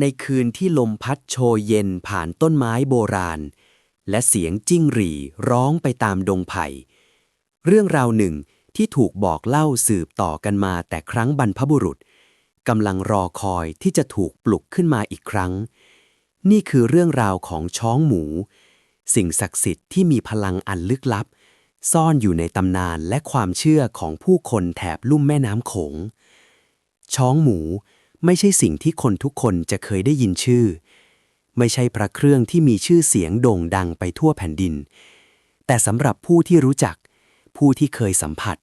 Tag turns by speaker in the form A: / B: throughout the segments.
A: ในคืนที่ลมพัดโชยเย็นผ่านต้นไม้โบราณ และเสียงจิ้งหรีร้องไปตามดงไผ่ เรื่องราวหนึ่งที่ถูกบอกเล่าสืบต่อกันมาแต่ครั้งบรรพบุรุษกำลังรอคอยที่จะถูกปลุกขึ้นมาอีกครั้ง นี่คือเรื่องราวของช้องหมู สิ่งศักดิ์สิทธิ์ที่มีพลังอันลึกลับ ซ่อนอยู่ในตำนานและความเชื่อของผู้คนแถบลุ่มแม่น้ำโขง ช้องหมู ไม่ใช่สิ่งที่คนทุกคนจะเคยได้ยินชื่อ ไม่ใช่พระเครื่องที่มีชื่อเสียงโด่งดังไปทั่วแผ่นดิน แต่สำหรับผู้ที่รู้จัก ผู้ที่เคยสัมผัส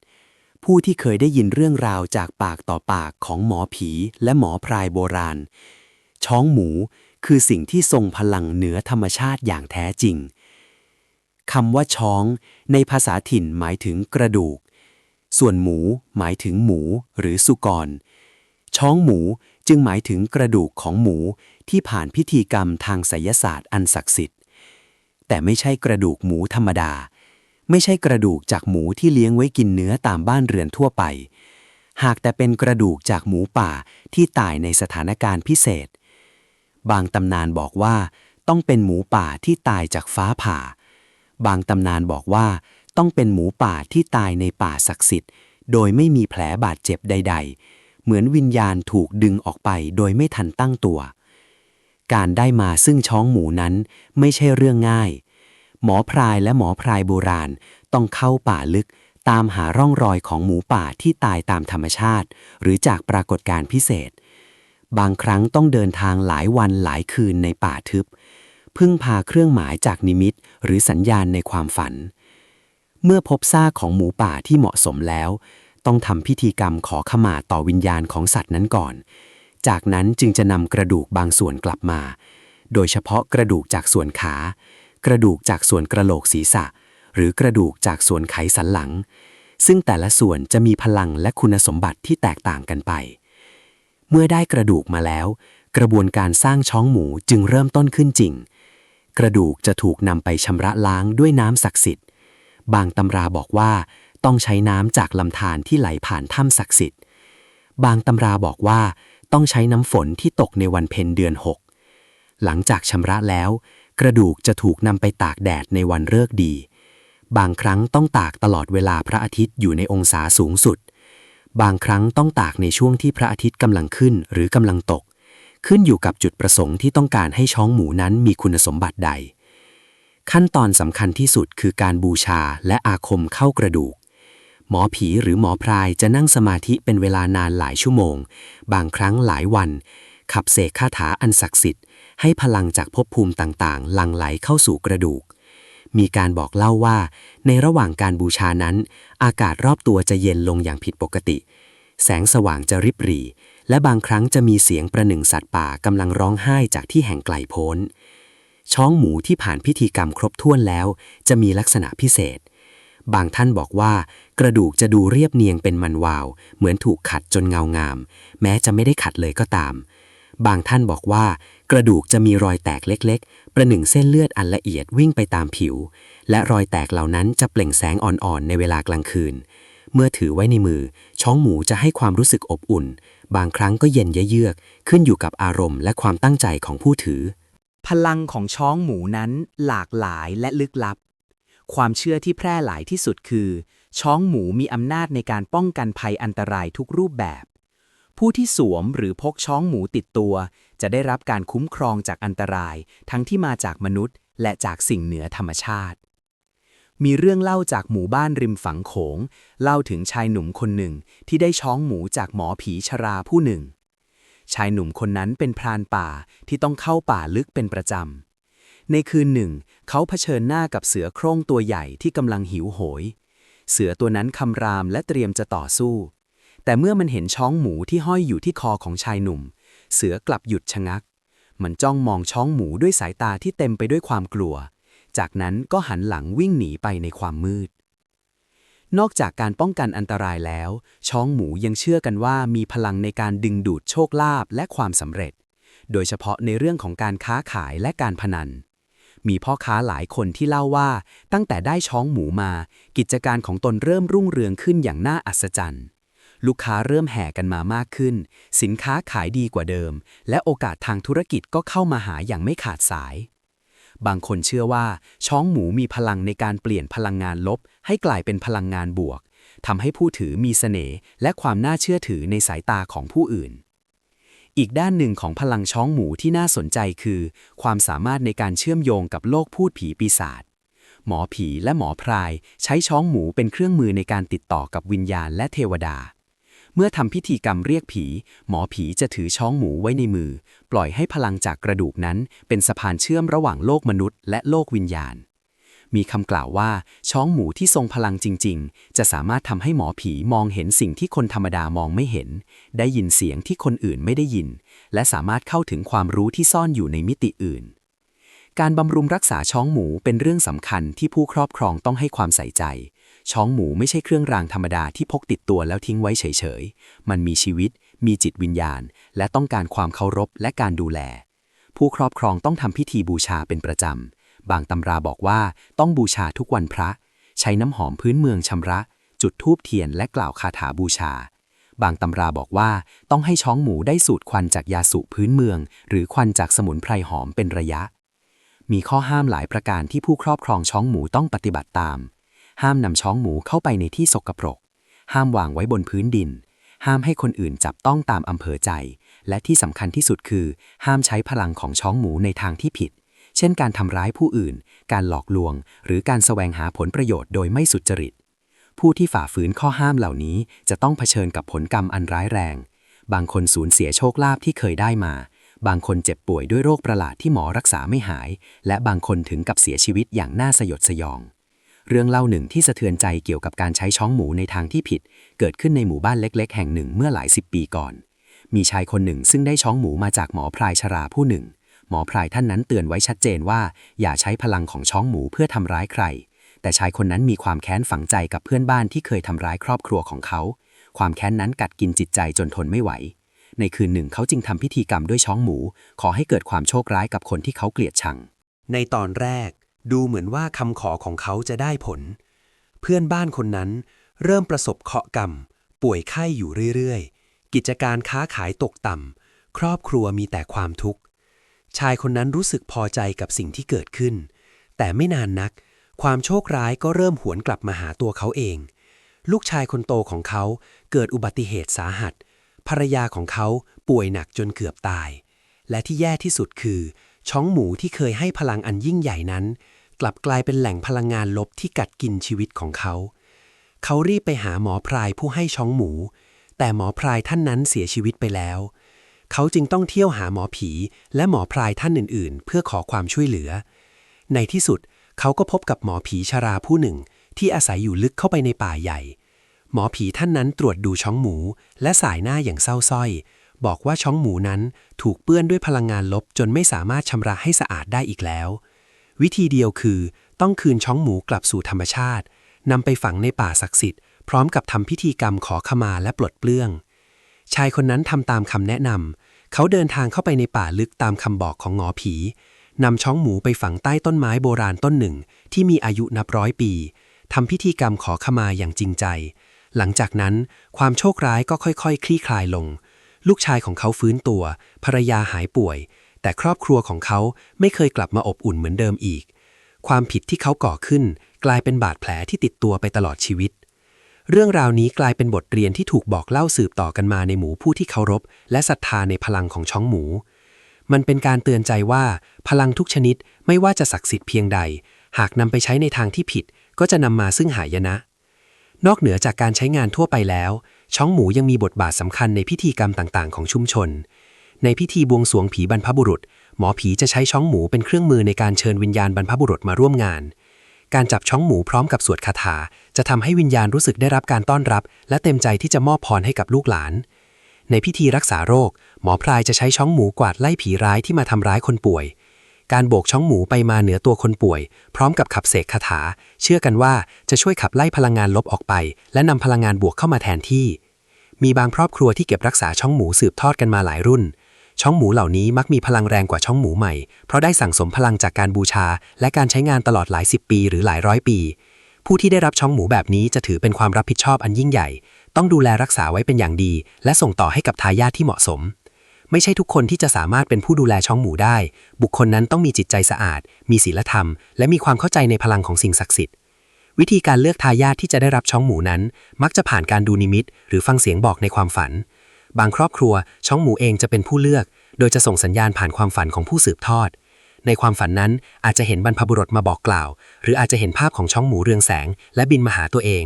A: ผู้ที่เคยได้ยินเรื่องราวจากปากต่อปากของหมอผีและหมอพรายโบราณ ช้องหมูคือสิ่งที่ทรงพลังเหนือธรรมชาติอย่างแท้จริงคำว่าช้อง ในภาษาถิ่นหมายถึงกระดูก ส่วนหมูหมายถึงหมูหรือสุกร ช้องหมูจึงหมายถึงกระดูกของหมูที่ผ่านพิธีกรรมทางไสยศาสตร์อันศักดิ์สิทธิ์ แต่ไม่ใช่กระดูกหมูธรรมดา ไม่ใช่กระดูกจากหมูที่เลี้ยงไว้กินเนื้อตามบ้านเรือนทั่วไป หากแต่เป็นกระดูกจากหมูป่าที่ตายในสถานการณ์พิเศษ บางตำนานบอกว่าต้องเป็นหมูป่าที่ตายจากฟ้าผ่า บางตำนานบอกว่าต้องเป็นหมูป่าที่ตายในป่าศักดิ์สิทธิ์ โดยไม่มีแผลบาดเจ็บใด ๆ เหมือนวิญญาณถูกดึงออกไปโดยไม่ทันตั้งตัว การได้มาซึ่งช้องหมูนั้นไม่ใช่เรื่องง่าย หมอพรายและหมอพรายโบราณต้องเข้าป่าลึกตามหาร่องรอยของหมูป่าที่ตายตามธรรมชาติ หรือจากปรากฏการณ์พิเศษ บางครั้งต้องเดินทางหลายวันหลายคืนในป่าทึบ พึ่งพาเครื่องหมายจากนิมิต หรือสัญญาณในความฝัน เมื่อพบซากของหมูป่าที่เหมาะสมแล้ว ต้องทำพิธีกรรมขอขมาต่อวิญญาณของสัตว์นั้นก่อน จากนั้นจึงจะนำกระดูกบางส่วนกลับมา โดยเฉพาะกระดูกจากส่วนขา กระดูกจากส่วนกระโหลกศีรษะ หรือกระดูกจากส่วนไขสันหลัง ซึ่งแต่ละส่วนจะมีพลังและคุณสมบัติที่แตกต่างกันไป เมื่อได้กระดูกมาแล้ว กระบวนการสร้างช้องหมูจึงเริ่มต้นขึ้นจริง กระดูกจะถูกนำไปชำระล้างด้วยน้ำศักดิ์สิทธิ์ บางตำราบอกว่า ต้องใช้น้ำจากลำธารที่ไหลผ่านถ้ำศักดิ์สิทธิ์ บางตำราบอกว่าต้องใช้น้ำฝนที่ตกในวันเพ็ญเดือนหกหลังจากชำระแล้ว กระดูกจะถูกนำไปตากแดดในวันเลิกดี บางครั้งต้องตากตลอดเวลาพระอาทิตย์อยู่ในองศาสูงสุด บางครั้งต้องตากในช่วงที่พระอาทิตย์กำลังขึ้นหรือกำลังตก ขึ้นอยู่กับจุดประสงค์ที่ต้องการให้ช้องหมูนั้นมีคุณสมบัติใดขั้นตอนสำคัญที่สุดคือการบูชาและอาคมเข้ากระดูก หมอผีหรือหมอพรายจะนั่งสมาธิเป็นเวลานานหลายชั่วโมง บางครั้งหลายวัน ขับเสกคาถาอันศักดิ์สิทธิ์ให้พลังจากภพภูมิต่างๆ หลั่งไหลเข้าสู่กระดูก มีการบอกเล่าว่า ในระหว่างการบูชานั้น อากาศรอบตัวจะเย็นลงอย่างผิดปกติ แสงสว่างจะริบหรี่ และบางครั้งจะมีเสียงประหนึ่งสัตว์ป่ากำลังร้องไห้จากที่แห่งไกลโพ้นช้องหมูที่ผ่านพิธีกรรมครบถ้วนแล้ว จะมีลักษณะพิเศษ บางท่านบอกว่า กระดูกจะดูเรียบเนียงเป็นมันวาว เหมือนถูกขัดจนเงางาม แม้จะไม่ได้ขัดเลยก็ตาม บางท่านบอกว่า กระดูกจะมีรอยแตกเล็ก ๆ ประหนึ่งเส้นเลือดอันละเอียดวิ่งไปตามผิว และรอยแตกเหล่านั้นจะเปล่งแสงอ่อนๆในเวลากลางคืน เมื่อถือไว้ในมือ ช้องหมูจะให้ความรู้สึกอบอุ่น บางครั้งก็เย็นเยือก ขึ้นอยู่กับอารมณ์และความตั้งใจของผู้ถือ
B: พลังของช้องหมูนั้นหลากหลายและลึกลับ ความเชื่อที่แพร่หลายที่สุดคือ ช้องหมูมีอำนาจในการป้องกันภัยอันตรายทุกรูปแบบ ผู้ที่สวมหรือพกช้องหมูติดตัว จะได้รับการคุ้มครองจากอันตราย ทั้งที่มาจากมนุษย์ และจากสิ่งเหนือธรรมชาติ มีเรื่องเล่าจากหมู่บ้านริมฝั่งโขง เล่าถึงชายหนุ่มคนหนึ่งที่ได้ช้องหมูจากหมอผีชราผู้หนึ่ง ชายหนุ่มคนนั้นเป็นพรานป่าที่ต้องเข้าป่าลึกเป็นประจำ ในคืนหนึ่ง เขาเผชิญหน้ากับเสือโคร่งตัวใหญ่ที่กำลังหิวโหย เสือตัวนั้นคำรามและเตรียมจะต่อสู้ แต่เมื่อมันเห็นช้องหมูที่ห้อยอยู่ที่คอของชายหนุ่ม เสือกลับหยุดชะงัก มันจ้องมองช้องหมูด้วยสายตาที่เต็มไปด้วยความกลัว จากนั้นก็หันหลังวิ่งหนีไปในความมืดนอกจากการป้องกันอันตรายแล้ว ช้องหมูยังเชื่อกันว่ามีพลังในการดึงดูดโชคลาภและความสำเร็จ โดยเฉพาะในเรื่องของการค้าขายและการพนัน มีพ่อค้าหลายคนที่เล่าว่า ตั้งแต่ได้ช้องหมูมา กิจการของตนเริ่มรุ่งเรืองขึ้นอย่างน่าอัศจรรย์ ลูกค้าเริ่มแห่กันมามากขึ้น สินค้าขายดีกว่าเดิม และโอกาสทางธุรกิจก็เข้ามาหาอย่างไม่ขาดสาย บางคนเชื่อว่า ช้องหมูมีพลังในการเปลี่ยนพลังงานลบ ให้กลายเป็นพลังงานบวกทำให้ผู้ถือมีเสน่ห์และความน่าเชื่อถือในสายตาของผู้อื่น อีกด้านหนึ่งของพลังช้องหมูที่น่าสนใจคือ ความสามารถในการเชื่อมโยงกับโลกพูดผีปีศาจหมอผีและหมอพรายใช้ช้องหมูเป็นเครื่องมือในการติดต่อกับวิญญาณและเทวดา เมื่อทำพิธีกรรมเรียกผี หมอผีจะถือช้องหมูไว้ในมือ ปล่อยให้พลังจากกระดูกนั้น เป็นสะพานเชื่อมระหว่างโลกมนุษย์และโลกวิญญาณ มีคำกล่าวว่า ช้องหมูที่ทรงพลังจริง ๆ จะสามารถทำให้หมอผีมองเห็นสิ่งที่คนธรรมดามองไม่เห็น ได้ยินเสียงที่คนอื่นไม่ได้ยิน และสามารถเข้าถึงความรู้ที่ซ่อนอยู่ในมิติอื่น การบำรุงรักษาช้องหมูเป็นเรื่องสำคัญที่ผู้ครอบครองต้องให้ความใส่ใจ ช้องหมูไม่ใช่เครื่องรางธรรมดาที่พกติดตัวแล้วทิ้งไว้เฉยๆ มันมีชีวิต มีจิตวิญญาณ และต้องการความเคารพและการดูแลผู้ครอบครองต้องทำพิธีบูชาเป็นประจำ บางตำราบอกว่าต้องบูชาทุกวันพระ ใช้น้ำหอมพื้นเมืองชำระ จุดธูปเทียนและกล่าวคาถาบูชา บางตำราบอกว่าต้องให้ช้องหมูได้สูดควันจากยาสูบพื้นเมือง หรือควันจากสมุนไพรหอมเป็นระยะ มีข้อห้ามหลายประการที่ผู้ครอบครองช้องหมูต้องปฏิบัติตาม ห้ามนำช้องหมูเข้าไปในที่สกปรก ห้ามวางไว้บนพื้นดิน ห้ามให้คนอื่นจับต้องตามอำเภอใจ และที่สำคัญที่สุดคือ ห้ามใช้พลังของช้องหมูในทางที่ผิด เช่นการทำร้ายผู้อื่น การหลอกลวง หรือการแสวงหาผลประโยชน์โดยไม่สุจริต ผู้ที่ฝ่าฝืนข้อห้ามเหล่านี้จะต้องเผชิญกับผลกรรมอันร้ายแรง บางคนสูญเสียโชคลาภที่เคยได้มา บางคนเจ็บป่วยด้วยโรคประหลาดที่หมอรักษาไม่หาย และบางคนถึงกับเสียชีวิตอย่างน่าสยดสยองเรื่องเล่าหนึ่งที่สะเทือนใจเกี่ยวกับการใช้ช้องหมูในทางที่ผิด เกิดขึ้นในหมู่บ้านเล็ก ๆ แห่งหนึ่งเมื่อหลายสิบปีก่อน มีชายคนหนึ่งซึ่งได้ช้องหมูมาจากหมอพรายชราผู้หนึ่ง หมอพรายท่านนั้นเตือนไว้ชัดเจนว่า อย่าใช้พลังของช้องหมูเพื่อทำร้ายใคร แต่ชายคนนั้นมีความแค้นฝังใจกับเพื่อนบ้านที่เคยทำร้ายครอบครัวของเขา ความแค้นนั้นกัดกินจิตใจจนทนไม่ไหว ในคืนหนึ่งเขาจึงทำพิธีกรรมด้วยช้องหมู ขอให้เกิดความโชคร้ายกับคนที่เขาเกลียดชัง
C: ในตอนแรก ดูเหมือนว่าคำขอของเขาจะได้ผล เพื่อนบ้านคนนั้น เริ่มประสบเคราะห์กรรม ป่วยไข้อยู่เรื่อยๆ กิจการค้าขายตกต่ำครอบครัวมีแต่ความทุกข์ ชายคนนั้นรู้สึกพอใจกับสิ่งที่เกิดขึ้น แต่ไม่นานนัก ความโชคร้ายก็เริ่มหวนกลับมาหาตัวเขาเอง ลูกชายคนโตของเขาเกิดอุบัติเหตุสาหัส ภรรยาของเขาป่วยหนักจนเกือบตาย และที่แย่ที่สุดคือ ช้องหมูที่เคยให้พลังอันยิ่งใหญ่นั้น กลับกลายเป็นแหล่งพลังงานลบที่กัดกินชีวิตของเขา เขารีบไปหาหมอพรายผู้ให้ช้องหมู แต่หมอพรายท่านนั้นเสียชีวิตไปแล้วเเขาจึงต้องเที่ยวหาหมอผีและหมอพรายท่านอื่นๆ เพื่อขอความช่วยเหลือ ในที่สุดเขาก็พบกับหมอผีชราผู้หนึ่ง ที่อาศัยอยู่ลึกเข้าไปในป่าใหญ่ หมอผีท่านนั้นตรวจดูช้องหมู และสายหน้าอย่างเศร้าสร้อย บอกว่าช้องหมูนั้นถูกเปื้อนด้วยพลังงานลบจนไม่สามารถชำระให้สะอาดได้อีกแล้ว วิธีเดียวคือต้องคืนช้องหมูกลับสู่ธรรมชาตินำไปฝังในป่าศักดิ์สิทธิ์พร้อมกับทำพิธีกรรมขอขมาและปลดเปลื้อง ชายคนนั้นทำตามคำแนะนำเขาเดินทางเข้าไปในป่าลึกตามคำบอกของหงอผีนำช้องหมูไปฝังใต้ต้นไม้โบราณต้นหนึ่ง ที่มีอายุนับร้อยปีทำพิธีกรรมขอขมาอย่างจริงใจ หลังจากนั้นความโชคร้ายก็ค่อยๆคคลี่คลายลง ลูกชายของเขาฟื้นตัว ภรรยาหายป่วย แต่ครอบครัวของเขาไม่เคยกลับมาอบอุ่นเหมือนเดิมอีก ความผิดที่เขาก่อขึ้น กลายเป็นบาดแผลที่ติดตัวไปตลอดชีวิต เรื่องราวนี้กลายเป็นบทเรียนที่ถูกบอกเล่าสืบต่อกันมาในหมู่ผู้ที่เคารพ และศรัทธาในพลังของช้องหมู มันเป็นการเตือนใจว่าพลังทุกชนิดไม่ว่าจะศักดิ์สิทธิ์เพียงใด หากนำไปใช้ในทางที่ผิด ก็จะนำมาซึ่งหายนะ นอกเหนือจากการใช้งานทั่วไปแล้ว ช้องหมูยังมีบทบาทสำคัญในพิธีกรรมต่างๆ ของชุมชน ในพิธีบวงสรวงผีบรรพบุรุษ หมอผีจะใช้ช้องหมูเป็นเครื่องมือในการเชิญวิญญาณบรรพบุรุษมาร่วมงาน การจับช้องหมูพร้อมกับสวดคาถา จะทำให้วิญญาณรู้สึกได้รับการต้อนรับ และเต็มใจที่จะมอบพรให้กับลูกหลาน ในพิธีรักษาโรค หมอพรายจะใช้ช้องหมูกวาดไล่ผีร้ายที่มาทำร้ายคนป่วย การโบกช้องหมูไปมาเหนือตัวคนป่วย พร้อมกับขับเสกคาถา เชื่อกันว่าจะช่วยขับไล่พลังงานลบออกไป และนำพลังงานบวกเข้ามาแทนที่ มีบางครอบครัวที่เก็บรักษาช้องหมูสืบทอดกันมาหลายรุ่น ช้องหมูเหล่านี้มักมีพลังแรงกว่าช้องหมูใหม่ เพราะได้สั่งสมพลังจากการบูชา และการใช้งานตลอดหลายสิบปีหรือหลายร้อยปี ผู้ที่ได้รับช้องหมูแบบนี้จะถือเป็นความรับผิดชอบอันยิ่งใหญ่ ต้องดูแลรักษาไว้เป็นอย่างดี และส่งต่อให้กับทายาทที่เหมาะสม ไม่ใช่ทุกคนที่จะสามารถเป็นผู้ดูแลช้องหมูได้ บุคคลนั้นต้องมีจิตใจสะอาด มีศีลธรรม และมีความเข้าใจในพลังของสิ่งศักดิ์สิทธิ์วิธีการเลือกทายาทที่จะได้รับช้องหมูนั้น มักจะผ่านการดูนิมิต หรือฟังเสียงบอกในความฝัน บางครอบครัวช้องหมูเองจะเป็นผู้เลือก โดยจะส่งสัญญาณผ่านความฝันของผู้สืบทอด ในความฝันนั้นอาจจะเห็นบรรพบุรุษมาบอกกล่าว หรืออาจจะเห็นภาพของช้องหมูเรืองแสง และบินมาหาตัวเอง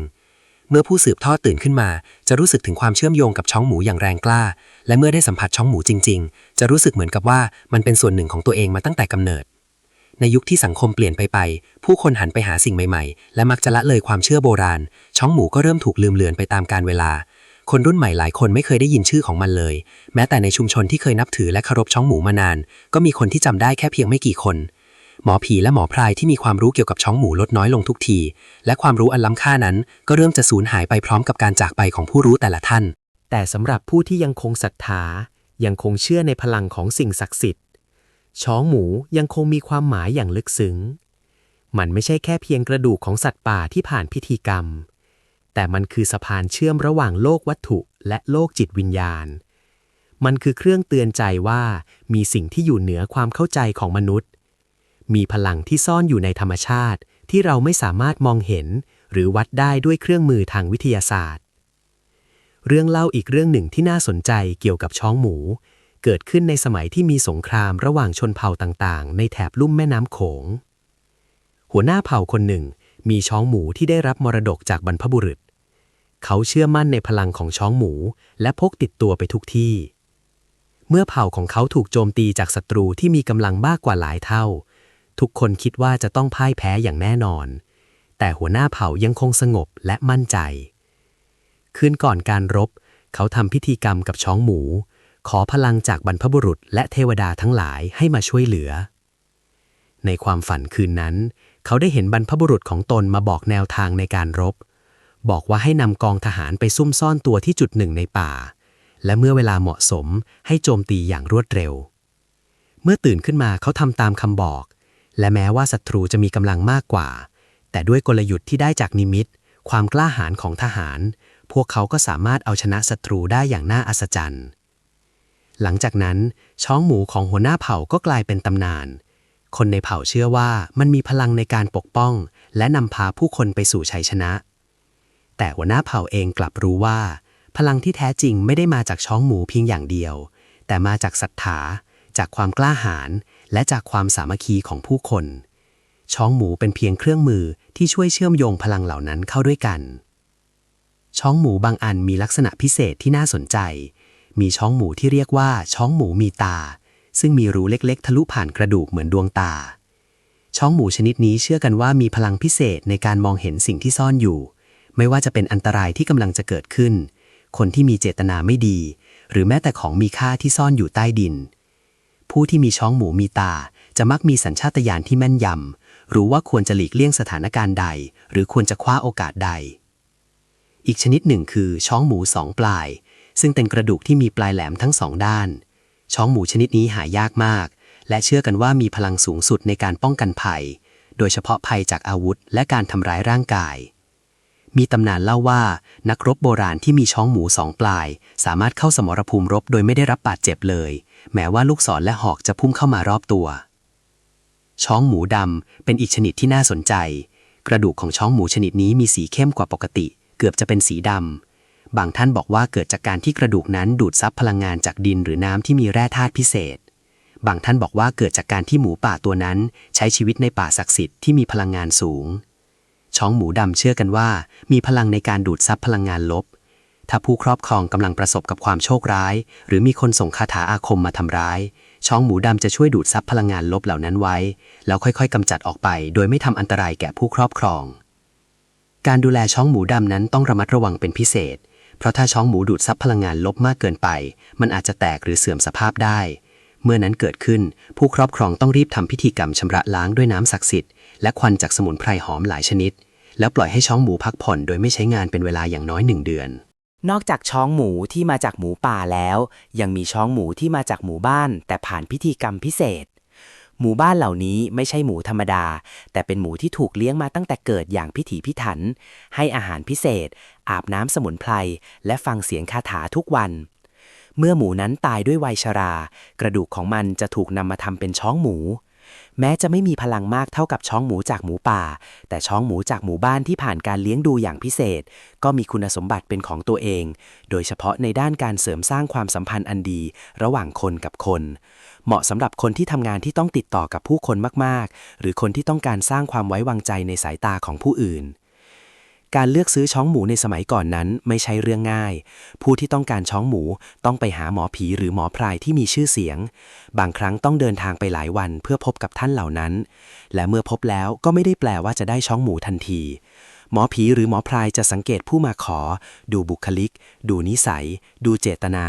C: เมื่อผู้สืบทอดตื่นขึ้นมา จะรู้สึกถึงความเชื่อมโยงกับช้องหมูอย่างแรงกล้า และเมื่อได้สัมผัสช้องหมูจริง ๆ จะรู้สึกเหมือนกับว่ามันเป็นส่วนหนึ่งของตัวเองมาตั้งแต่กำเนิดในยุคที่สังคมเปลี่ยนไปไป ผู้คนหันไปหาสิ่งใหม่ๆ และมักจะละเลยความเชื่อโบราณ ช้องหมูก็เริ่มถูกลืมเลือนไปตามกาลเวลา คนรุ่นใหม่หลายคนไม่เคยได้ยินชื่อของมันเลย แม้แต่ในชุมชนที่เคยนับถือและเคารพช้องหมูมานาน ก็มีคนที่จำได้แค่เพียงไม่กี่คน หมอผีและหมอพรายที่มีความรู้เกี่ยวกับช้องหมูลดน้อยลงทุกที และความรู้อันล้ำค่านั้น ก็เริ่มจะสูญหายไปพร้อมกับการจากไปของผู้รู้แต่ละท่าน
B: แต่สำหรับผู้ที่ยังคงศรัทธายังคงเชื่อในพลังของสิ่งศักดิ์สิทธิ์ช้องหมูยังคงมีความหมายอย่างลึกซึ้ง มันไม่ใช่แค่เพียงกระดูกของสัตว์ป่าที่ผ่านพิธีกรรม แต่มันคือสะพานเชื่อมระหว่างโลกวัตถุและโลกจิตวิญญาณ มันคือเครื่องเตือนใจว่ามีสิ่งที่อยู่เหนือความเข้าใจของมนุษย์ มีพลังที่ซ่อนอยู่ในธรรมชาติที่เราไม่สามารถมองเห็น หรือวัดได้ด้วยเครื่องมือทางวิทยาศาสตร์ เรื่องเล่าอีกเรื่องหนึ่งที่น่าสนใจเกี่ยวกับช้องหมู เกิดขึ้นในสมัยที่มีสงครามระหว่างชนเผ่าต่างๆ ในแถบลุ่มแม่น้ำโขง หัวหน้าเผ่าคนหนึ่ง มีช้องหมูที่ได้รับมรดกจากบรรพบุรุษ เขาเชื่อมั่นในพลังของช้องหมูและพกติดตัวไปทุกที่ เมื่อเผ่าของเขาถูกโจมตีจากศัตรูที่มีกำลังมากกว่าหลายเท่า ทุกคนคิดว่าจะต้องพ่ายแพ้อย่างแน่นอน แต่หัวหน้าเผ่ายังคงสงบและมั่นใจ คืนก่อนการรบ เขาทำพิธีกรรมกับช้องหมู ขอพลังจากบรรพบุรุษและเทวดาทั้งหลายให้มาช่วยเหลือ ในความฝันคืนนั้น เขาได้เห็นบรรพบุรุษของตนมาบอกแนวทางในการรบ บอกว่าให้นำกองทหารไปซุ่มซ่อนตัวที่จุดหนึ่งในป่า และเมื่อเวลาเหมาะสมให้โจมตีอย่างรวดเร็ว เมื่อตื่นขึ้นมาเขาทำตามคำบอก และแม้ว่าศัตรูจะมีกำลังมากกว่า แต่ด้วยกลยุทธ์ที่ได้จากนิมิต ความกล้าหาญของทหาร พวกเขาก็สามารถเอาชนะศัตรูได้อย่างน่าอัศจรรย์หลังจากนั้นช้องหมูของหัวหน้าเผ่าก็กลายเป็นตำนาน คนในเผ่าเชื่อว่ามันมีพลังในการปกป้อง และนำพาผู้คนไปสู่ชัยชนะ แต่หัวหน้าเผ่าเองกลับรู้ว่า พลังที่แท้จริงไม่ได้มาจากช้องหมูเพียงอย่างเดียว แต่มาจากศรัทธาจากความกล้าหาญและจากความสามัคคีของผู้คน ช้องหมูเป็นเพียงเครื่องมือที่ช่วยเชื่อมโยงพลังเหล่านั้นเข้าด้วยกัน ช้องหมูบางอันมีลักษณะพิเศษที่น่าสนใจ มีช้องหมูที่เรียกว่าช้องหมูมีตา ซึ่งมีรูเล็กๆ ทะลุผ่านกระดูกเหมือนดวงตาช้องหมูชนิดนี้เชื่อกันว่ามีพลังพิเศษในการมองเห็นสิ่งที่ซ่อนอยู่ ไม่ว่าจะเป็นอันตรายที่กำลังจะเกิดขึ้น คนที่มีเจตนาไม่ดี หรือแม้แต่ของมีค่าที่ซ่อนอยู่ใต้ดิน ผู้ที่มีช้องหมูมีตาจะมักมีสัญชาตญาณที่แม่นยำรู้ว่าควรจะหลีกเลี่ยงสถานการณ์ใด หรือควรจะคว้าโอกาสใด อีกชนิดหนึ่งคือช้องหมูสองปลาย ซึ่งเป็นกระดูกที่มีปลายแหลมทั้งสองด้าน ช้องหมูชนิดนี้หายากมาก และเชื่อกันว่ามีพลังสูงสุดในการป้องกันภัย โดยเฉพาะภัยจากอาวุธ และการทำร้ายร่างกาย มีตำนานเล่าว่า นักรบโบราณที่มีช้องหมูสองปลาย สามารถเข้าสมรภูมิรบโดยไม่ได้รับบาดเจ็บเลย แม้ว่าลูกศรและหอกจะพุ่งเข้ามารอบตัว ช้องหมูดำเป็นอีกชนิดที่น่าสนใจ กระดูกของช้องหมูชนิดนี้มีสีเข้มกว่าปกติ เกือบจะเป็นสีดำ บางท่านบอกว่าเกิดจากการที่กระดูกนั้นดูดซับพลังงานจากดินหรือน้ำที่มีแร่ธาตุพิเศษ บางท่านบอกว่าเกิดจากการที่หมูป่าตัวนั้น ใช้ชีวิตในป่าศักดิ์สิทธิ์ที่มีพลังงานสูง ช้องหมูดำเชื่อกันว่า มีพลังในการดูดซับพลังงานลบ ถ้าผู้ครอบครองกำลังประสบกับความโชคร้าย หรือมีคนส่งคาถาอาคมมาทำร้าย ช้องหมูดำจะช่วยดูดซับพลังงานลบเหล่านั้นไว้ แล้วค่อยๆกำจัดออกไป โดยไม่ทำอันตรายแก่ผู้ครอบครอง การดูแลช้องหมูดำนั้นต้องระมัดระวังเป็นพิเศษ เพราะถ้าช้องหมูดูดซับพลังงานลบมากเกินไป มันอาจจะแตกหรือเสื่อมสภาพได้ เมื่อนั้นเกิดขึ้น ผู้ครอบครองต้องรีบทำพิธีกรรมชำระล้างด้วยน้ำศักดิ์สิทธิ์และควันจากสมุนไพรหอมหลายชนิด แล้วปล่อยให้ช้องหมูพักผ่อนโดยไม่ใช้งานเป็นเวลาอย่างน้อยหนึ่งเดือน
D: นอกจากช้องหมูที่มาจากหมูป่าแล้ว ยังมีช้องหมูที่มาจากหมู่บ้าน แต่ผ่านพิธีกรรมพิเศษ หมู่บ้านเหล่านี้ไม่ใช่หมูธรรมดา แต่เป็นหมูที่ถูกเลี้ยงมาตั้งแต่เกิดอย่างพิถีพิถัน ให้อาหารพิเศษ อาบน้ำสมุนไพร และฟังเสียงคาถาทุกวัน เมื่อหมูนั้นตายด้วยวัยชรา กระดูกของมันจะถูกนำมาทำเป็นช้องหมู แม้จะไม่มีพลังมากเท่ากับช้องหมูจากหมูป่า แต่ช้องหมูจากหมู่บ้านที่ผ่านการเลี้ยงดูอย่างพิเศษ ก็มีคุณสมบัติเป็นของตัวเอง โดยเฉพาะในด้านการเสริมสร้างความสัมพันธ์อันดี ระหว่างคนกับคน เหมาะสำหรับคนที่ทำงานที่ต้องติดต่อกับผู้คนมาก ๆ หรือคนที่ต้องการสร้างความไว้วางใจในสายตาของผู้อื่น การเลือกซื้อช้องหมูในสมัยก่อนนั้นไม่ใช่เรื่องง่าย ผู้ที่ต้องการช้องหมูต้องไปหาหมอผีหรือหมอพรายที่มีชื่อเสียง บางครั้งต้องเดินทางไปหลายวันเพื่อพบกับท่านเหล่านั้น และเมื่อพบแล้วก็ไม่ได้แปลว่าจะได้ช้องหมูทันที หมอผีหรือหมอพรายจะสังเกตผู้มาขอ ดูบุคลิก ดูนิสัย ดูเจตนา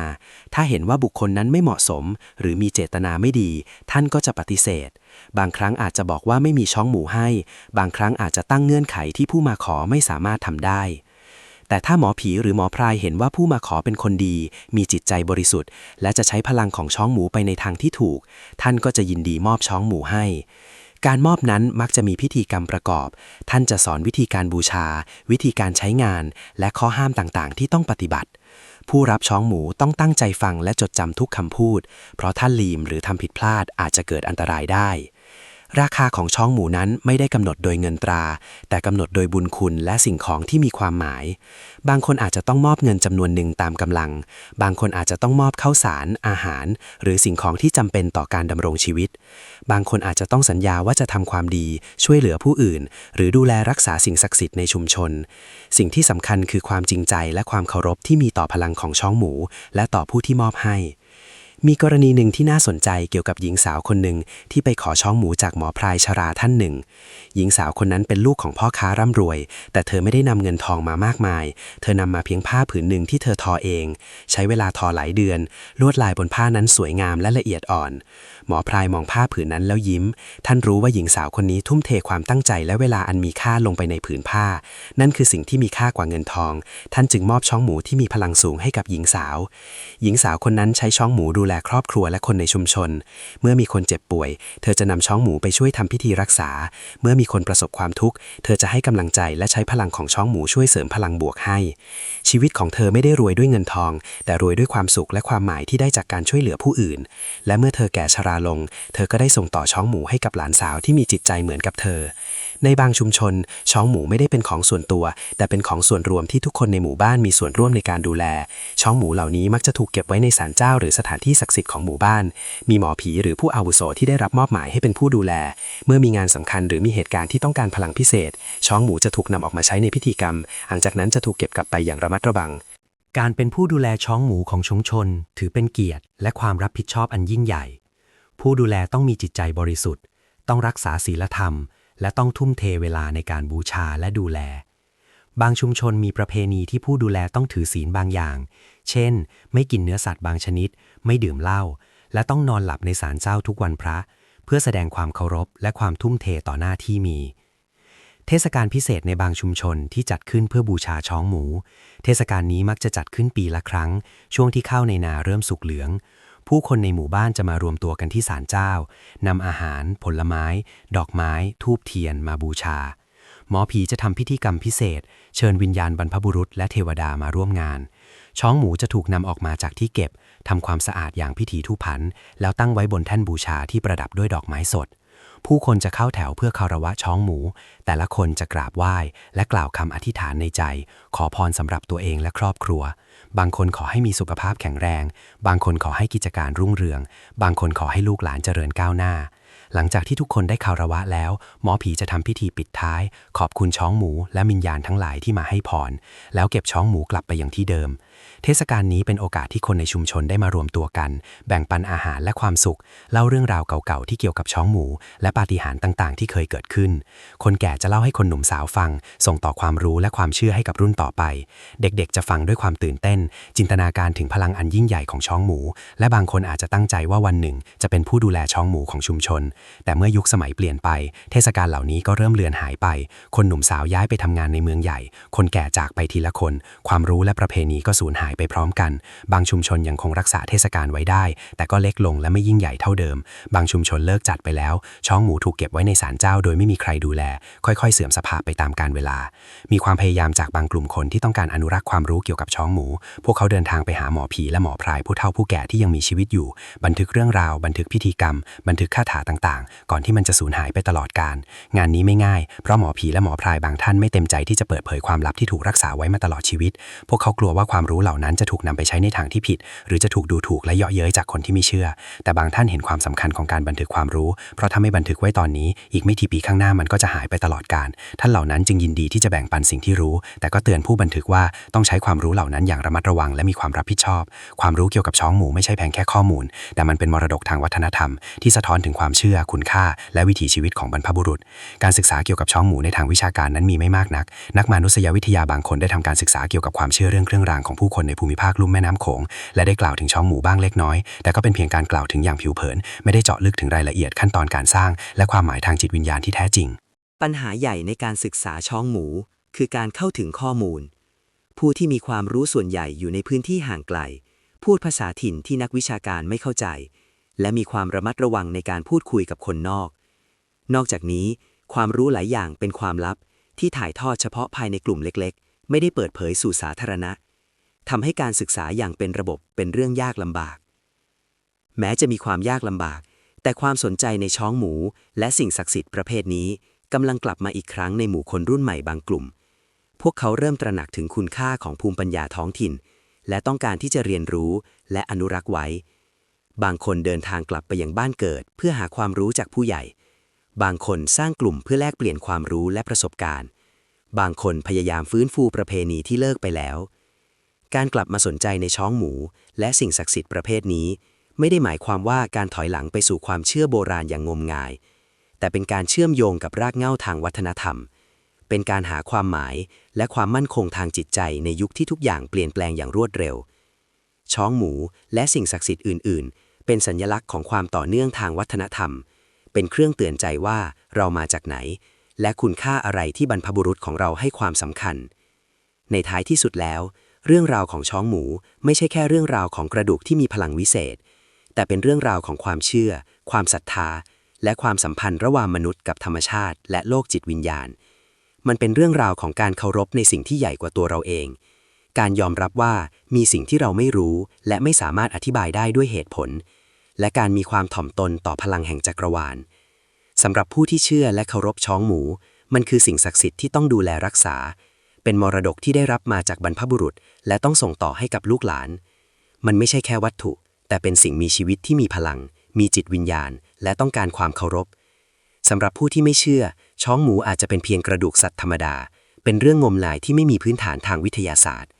D: ถ้าเห็นว่าบุคคลนั้นไม่เหมาะสม หรือมีเจตนาไม่ดี ท่านก็จะปฏิเสธ บางครั้งอาจจะบอกว่าไม่มีช้องหมูให้ บางครั้งอาจจะตั้งเงื่อนไขที่ผู้มาขอไม่สามารถทำได้ แต่ถ้าหมอผีหรือหมอพรายเห็นว่าผู้มาขอเป็นคนดี มีจิตใจบริสุทธิ์ และจะใช้พลังของช้องหมูไปในทางที่ถูก ท่านก็จะยินดีมอบช้องหมูให้การมอบนั้นมักจะมีพิธีกรรมประกอบ ท่านจะสอนวิธีการบูชา วิธีการใช้งาน และข้อห้ามต่างๆ ที่ต้องปฏิบัติ ผู้รับช้องหมูต้องตั้งใจฟังและจดจำทุกคำพูด เพราะถ้าลีมหรือทำผิดพลาดอาจจะเกิดอันตรายได้ ราคาของช้องหมูนั้นไม่ได้กำหนดโดยเงินตรา แต่กำหนดโดยบุญคุณและสิ่งของที่มีความหมาย บางคนอาจจะต้องมอบเงินจำนวนหนึ่งตามกำลัง บางคนอาจจะต้องมอบข้าวสาร อาหาร หรือสิ่งของที่จำเป็นต่อการดำรงชีวิต บางคนอาจจะต้องสัญญาว่าจะทำความดี ช่วยเหลือผู้อื่น หรือดูแลรักษาสิ่งศักดิ์สิทธิ์ในชุมชน สิ่งที่สำคัญคือความจริงใจและความเคารพที่มีต่อพลังของช้องหมู และต่อผู้ที่มอบให้ มีกรณีหนึ่งที่น่าสนใจเกี่ยวกับหญิงสาวคนหนึ่งที่ไปขอช่องหมูจากหมอพรายชราท่านหนึ่ง หญิงสาวคนนั้นเป็นลูกของพ่อค้าร่ำรวย แต่เธอไม่ได้นำเงินทองมามากมาย เธอนำมาเพียงผ้าผืนหนึ่งที่เธอทอเอง ใช้เวลาทอหลายเดือน ลวดลายบนผ้านั้นสวยงามและละเอียดอ่อน มอพรายมองผ้าผืนนั้นแล้วยิ้ม ท่านรู้ว่าหญิงสาวคนนี้ทุ่มเทความตั้งใจและเวลาอันมีค่าลงไปในผืนผ้า นั่นคือสิ่งที่มีค่ากว่าเงินทอง ท่านจึงมอบช้องหมูที่มีพลังสูงให้กับหญิงสาว หญิงสาวคนนั้นใช้ช้องหมูดูแลครอบครัวและคนในชุมชน เมื่อมีคนเจ็บป่วย เธอจะนำช้องหมูไปช่วยทำพิธีรักษา เมื่อมีคนประสบความทุกข์ เธอจะให้กำลังใจและใช้พลังของช้องหมูช่วยเสริมพลังบวกให้ ชีวิตของเธอไม่ได้รวยด้วยเงินทอง แต่รวยด้วยความสุขและความหมายที่ได้จากการช่วยเหลือผู้อื่น และเมื่อเธอแก่ชราลง เธอก็ได้ส่งต่อช้องหมูให้กับหลานสาวที่มีจิตใจเหมือนกับเธอ ในบางชุมชน ช้องหมูไม่ได้เป็นของส่วนตัว แต่เป็นของส่วนรวมที่ทุกคนในหมู่บ้านมีส่วนร่วมในการดูแล ช้องหมูเหล่านี้มักจะถูกเก็บไว้ในศาลเจ้าหรือสถานที่ศักดิ์สิทธิ์ของหมู่บ้าน มีหมอผีหรือผู้อาวุโสที่ได้รับมอบหมายให้เป็นผู้ดูแล เมื่อมีงานสำคัญหรือมีเหตุการณ์ที่ต้องการพลังพิเศษ ช้องหมูจะถูกนำออกมาใช้ในพิธีกรรม หลังจากนั้นจะถูกเก็บกลับไปอย่างระมัดระวัง
C: การเป็นผู้ดูแลช้องหมูของชุมชน ถือเป็นเกียรติ และความรับผิดชอบอันยิ่งใหญ่ ผู้ดูแลต้องมีจิตใจบริสุทธิ์ ต้องรักษาศีลธรรม และต้องทุ่มเทเวลาในการบูชาและดูแล บางชุมชนมีประเพณีที่ผู้ดูแลต้องถือศีลบางอย่าง เช่น ไม่กินเนื้อสัตว์บางชนิด ไม่ดื่มเหล้า และต้องนอนหลับในศาลเจ้าทุกวันพระ เพื่อแสดงความเคารพและความทุ่มเทต่อหน้าที่มีเทศกาลพิเศษในบางชุมชนที่จัดขึ้นเพื่อบูชาช้องหมู เทศกาลนี้มักจะจัดขึ้นปีละครั้ง ช่วงที่ข้าวในนาเริ่มสุกเหลือง ผู้คนในหมู่บ้านจะมารวมตัวกันที่ศาลเจ้านำอาหาร ผลไม้ ดอกไม้ ทูบเทียนมาบูชา หมอผีจะทำพิธีกรรมพิเศษ เชิญวิญญาณบรรพบุรุษและเทวดามาร่วมงาน ช้องหมูจะถูกนำออกมาจากที่เก็บทำความสะอาดอย่างพิถีทุพัน แล้วตั้งไว้บนแท่นบูชาที่ประดับด้วยดอกไม้สด ผู้คนจะเข้าแถวเพื่อคารวะช้องหมู แต่ละคนจะกราบไหว้ และกล่าวคำอธิษฐานในใจ ขอพรสำหรับตัวเองและครอบครัว บางคนขอให้มีสุขภาพแข็งแรง บางคนขอให้กิจการรุ่งเรือง บางคนขอให้ลูกหลานเจริญก้าวหน้า หลังจากที่ทุกคนได้คารวะแล้ว หมอผีจะทำพิธีปิดท้าย ขอบคุณช้องหมูและมิญญาณทั้งหลายที่มาให้พร แล้วเก็บช้องหมูกลับไปอยังที่เดิม เทศกาลนี้เป็นโอกาสที่คนในชุมชนได้มารวมตัวกัน แบ่งปันอาหารและความสุข เล่าเรื่องราวเก่าๆที่เกี่ยวกับช้องหมู และปาฏิหาริย์ต่างๆ ที่เคยเกิดขึ้น คนแก่จะเล่าให้คนหนุ่มสาวฟัง ส่งต่อความรู้และความเชื่อให้กับรุ่นต่อไป เด็กๆ จะฟังด้วยความตื่นเต้น จินตนาการถึงพลังอันยิ่งใหญ่ของช้องหมู และบางคนอาจจะตั้งใจว่าวันหนึ่ง จะเป็นผู้ดูแลช้องหมูของชุมชน แต่เมื่อยุคสมัยเปลี่ยนไป เทศกาลเหล่านี้ก็เริ่มเลือนหายไป คนหนุ่มสาวย้ายไปทำงานในเมืองใหญ่ คนแก่จากไปทีละคน ความรู้และประเพณีก็สูญญหายไปพร้อมกัน บางชุมชนยังคงรักษาเทศกาลไว้ได้ แต่ก็เล็กลงและไม่ยิ่งใหญ่เท่าเดิม บางชุมชนเลิกจัดไปแล้วช้องหมูถูกเก็บไว้ในศาลเจ้าโดยไม่มีใครดูแล ค่อยๆ เสื่อมสภาพไปตามกาลเวลา มีความพยายามจากบางกลุ่มคนที่ต้องการอนุรักษ์ความรู้เกี่ยวกับช้องหมู พวกเขาเดินทางไปหาหมอผีและหมอพรายผู้เฒ่าผู้แก่ที่ยังมีชีวิตอยู่ บันทึกเรื่องราว บันทึกพิธีกรรม บันทึกคาถาต่างๆ ก่อนที่มันจะสูญหายไปตลอดกาล งานนี้ไม่ง่าย เพราะหมอผีและหมอพรายบางท่านไม่เต็มใจที่จะเปิดเผยความลับที่ถูกรักษาไว้มาตลอดชีวิต พวกเขากลัวว่าความรู้เหล่านั้นจะถูกนำไปใช้ในทางที่ผิด หรือจะถูกดูถูกและเยาะเย้ยจากคนที่ไม่เชื่อ แต่บางท่านเห็นความสำคัญของการบันทึกความรู้ เพราะถ้าไม่บันทึกไว้ตอนนี้ อีกไม่กี่ปีข้างหน้ามันก็จะหายไปตลอดกาลท่านเหล่านั้นจึงยินดีที่จะแบ่งปันสิ่งที่รู้ แต่ก็เตือนผู้บันทึกว่าต้องใช้ความรู้เหล่านั้นอย่างระมัดระวังและมีความรับผิดชอบ ความรู้เกี่ยวกับช้องหมูไม่ใช่เพียงแค่ข้อมูล แต่มันเป็นมรดกทางวัฒนธรรม ที่สะท้อนถึงความเชื่อคุณค่า และวิถีชีวิตของบรรพบุรุษ การศึกษาเกี่ยวกับช้องหมูในทางวิชาการนั้นมีไม่มากนัก นักมนุษยวิทยาบางคนได้ทำการศึกษาเกี่ยวกับความเชื่อเรื่องเครื่องรางของผู้คนในภูมิภาคลุ่มแม่น้ำโขงและได้กล่าวถึงช้องหมูบ้างเล็กน้อย แต่ก็เป็นเพียงการกล่าวถึงอย่างผิวเผิน ไม่ได้เจาะลึกถึงรายละเอียดขั้นตอนการสร้าง และความหมายทางจิตวิญญาณที่แท้จริง
A: ปัญหาใหญ่ในการศึกษาช้องหมู คือการเข้าถึงข้อมูล ผู้ที่มีความรู้ส่วนใหญ่อยู่ในพื้นที่ห่างไกล พูดภาษาถิ่นที่นักวิชาการไม่เข้าใจ และมีความระมัดระวังในการพูดคุยกับคนนอก นอกจากนี้ ความรู้หลายอย่างเป็นความลับที่ถ่ายทอดเฉพาะภายในกลุ่มเล็ก ๆ ไม่ได้เปิดเผยสู่สาธารณะ ทำให้การศึกษาอย่างเป็นระบบเป็นเรื่องยากลำบาก แม้จะมีความยากลำบาก แต่ความสนใจในช้องหมู และสิ่งศักดิ์สิทธิ์ประเภทนี้กำลังกลับมาอีกครั้งในหมู่คนรุ่นใหม่บางกลุ่ม พวกเขาเริ่มตระหนักถึงคุณค่าของภูมิปัญญาท้องถิ่น และต้องการที่จะเรียนรู้และอนุรักษ์ไว้ บางคนเดินทางกลับไปยังบ้านเกิด เพื่อหาความรู้จากผู้ใหญ่ บางคนสร้างกลุ่มเพื่อแลกเปลี่ยนความรู้และประสบการณ์ บางคนพยายามฟื้นฟูประเพณีที่เลิกไปแล้ว การกลับมาสนใจในช้องหมู และสิ่งศักดิ์สิทธิ์ประเภทนี้ ไม่ได้หมายความว่าการถอยหลังไปสู่ความเชื่อโบราณอย่างงมงาย แต่เป็นการเชื่อมโยงกับรากเหง้าทางวัฒนธรรม เป็นการหาความหมายและความมั่นคงทางจิตใจในยุคที่ทุกอย่างเปลี่ยนแปลงอย่างรวดเร็ว ช้องหมูและสิ่งศักดิ์สิทธิ์อื่น ๆ เป็นสัญลักษณ์ของความต่อเนื่องทางวัฒนธรรม เป็นเครื่องเตือนใจว่าเรามาจากไหน และคุณค่าอะไรที่บรรพบุรุษของเราให้ความสำคัญ ในท้ายที่สุดแล้ว เรื่องราวของช้องหมูไม่ใช่แค่เรื่องราวของกระดูกที่มีพลังวิเศษ แต่เป็นเรื่องราวของความเชื่อ ความศรัทธา และความสัมพันธ์ระหว่างมนุษย์กับธรรมชาติ และโลกจิตวิญญาณ มันเป็นเรื่องราวของการเคารพในสิ่งที่ใหญ่กว่าตัวเราเอง การยอมรับว่ามีสิ่งที่เราไม่รู้ และไม่สามารถอธิบายได้ด้วยเหตุผล และการมีความถ่อมตนต่อพลังแห่งจักรวาลสำหรับผู้ที่เชื่อและเคารพช้องหมู มันคือสิ่งศักดิ์สิทธิ์ที่ต้องดูแลรักษา เป็นมรดกที่ได้รับมาจากบรรพบุรุษ และต้องส่งต่อให้กับลูกหลาน มันไม่ใช่แค่วัตถุ แต่เป็นสิ่งมีชีวิตที่มีพลัง มีจิตวิญญาณ และต้องการความเคารพสำหรับผู้ที่ไม่เชื่อ ช้องหมูอาจจะเป็นเพียงกระดูกสัตว์ธรรมดา เป็นเรื่องงมงายที่ไม่มีพื้นฐานทางวิทยาศาสตร์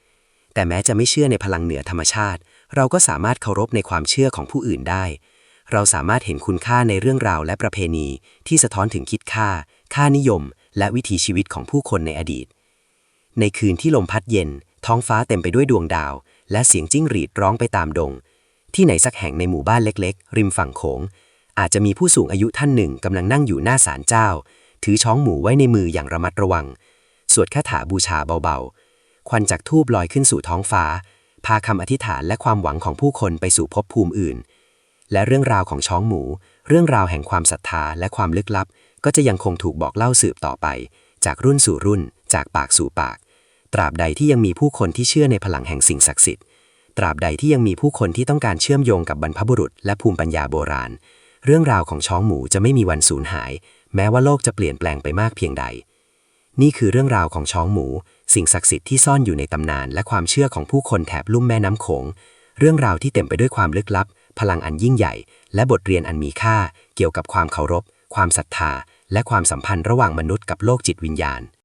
A: แต่แม้จะไม่เชื่อในพลังเหนือธรรมชาติ เราก็สามารถเคารพในความเชื่อของผู้อื่นได้ เราสามารถเห็นคุณค่าในเรื่องราวและประเพณี ที่สะท้อนถึงคิดค่า ค่านิยม และวิถีชีวิตของผู้คนในอดีต ในคืนที่ลมพัดเย็น ท้องฟ้าเต็มไปด้วยดวงดาว และเสียงจิ้งหรีดร้องไปตามดง ที่ไหนสักแห่งในหมู่บ้านเล็กๆ ริมฝั่งโขง อาจจะมีผู้สูงอายุท่านหนึ่งกำลังนั่งอยู่หน้าศาลเจ้า ถือช้องหมูไว้ในมืออย่างระมัดระวัง สวดคาถาบูชาเบาๆ ควันจากทูบลอยขึ้นสู่ท้องฟ้า พาคำอธิษฐานและความหวังของผู้คนไปสู่ภพภูมิอื่น และเรื่องราวของช้องหมู เรื่องราวแห่งความศรัทธาและความลึกลับ ก็จะยังคงถูกบอกเล่าสืบต่อไป จากรุ่นสู่รุ่น จากปากสู่ปาก ตราบใดที่ยังมีผู้คนที่เชื่อในพลังแห่งสิ่งศักดิ์สิทธิ์ ตราบใดที่ยังมีผู้คนที่ต้องการเชื่อมโยงกับบรรพบุรุษ และภูมิปัญญาโบราณ เรื่องราวของช้องหมูจะไม่มีวันสูญหาย แม้ว่าโลกจะเปลี่ยนแปลงไปมากเพียงใด นี่คือเรื่องราวของช้องหมู สิ่งศักดิ์สิทธิ์ที่ซ่อนอยู่ในตำนาน และความเชื่อของผู้คนแถบลุ่มแม่น้ำโขง เรื่องราวที่เต็มไปด้วยความลึกลับ พลังอันยิ่งใหญ่ และบทเรียนอันมีค่า เกี่ยวกับความเคารพ ความศรัทธา และความสัมพันธ์ระหว่างมนุษย์กับโลกจิตวิญญาณ